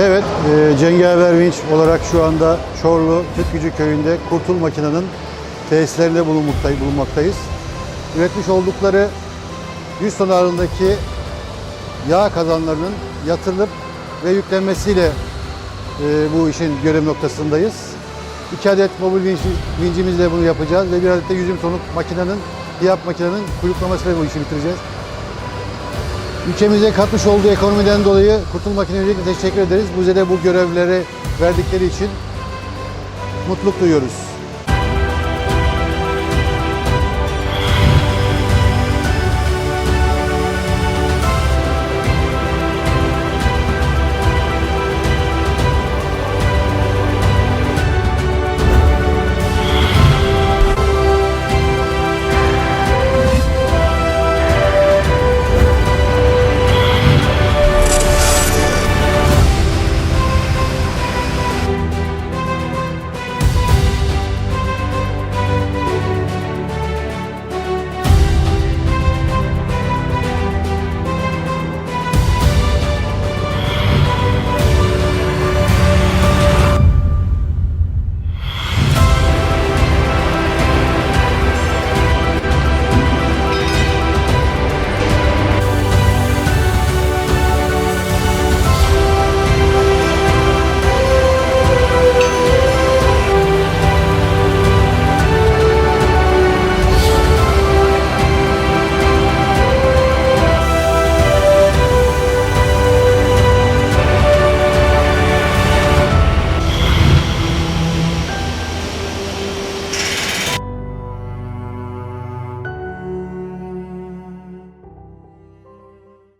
Evet, e, Cengaver Vinç olarak şu anda Çorlu Tütgücü Köyü'nde Kurtul Makina'nın tesislerinde bulunmaktay- bulunmaktayız. Üretmiş oldukları 100 ton ağırlığındaki yağ kazanlarının yatırılıp ve yüklenmesiyle e, bu işin görev noktasındayız. 2 adet mobil vinç, vincimizle bunu yapacağız ve bir adet de 120 tonluk makinenin, hiyap makinenin kuyuklamasıyla bu işi bitireceğiz. Ülkemize katmış olduğu ekonomiden dolayı Kurtul Makine'ye teşekkür ederiz. Bize de bu görevleri verdikleri için mutluluk duyuyoruz.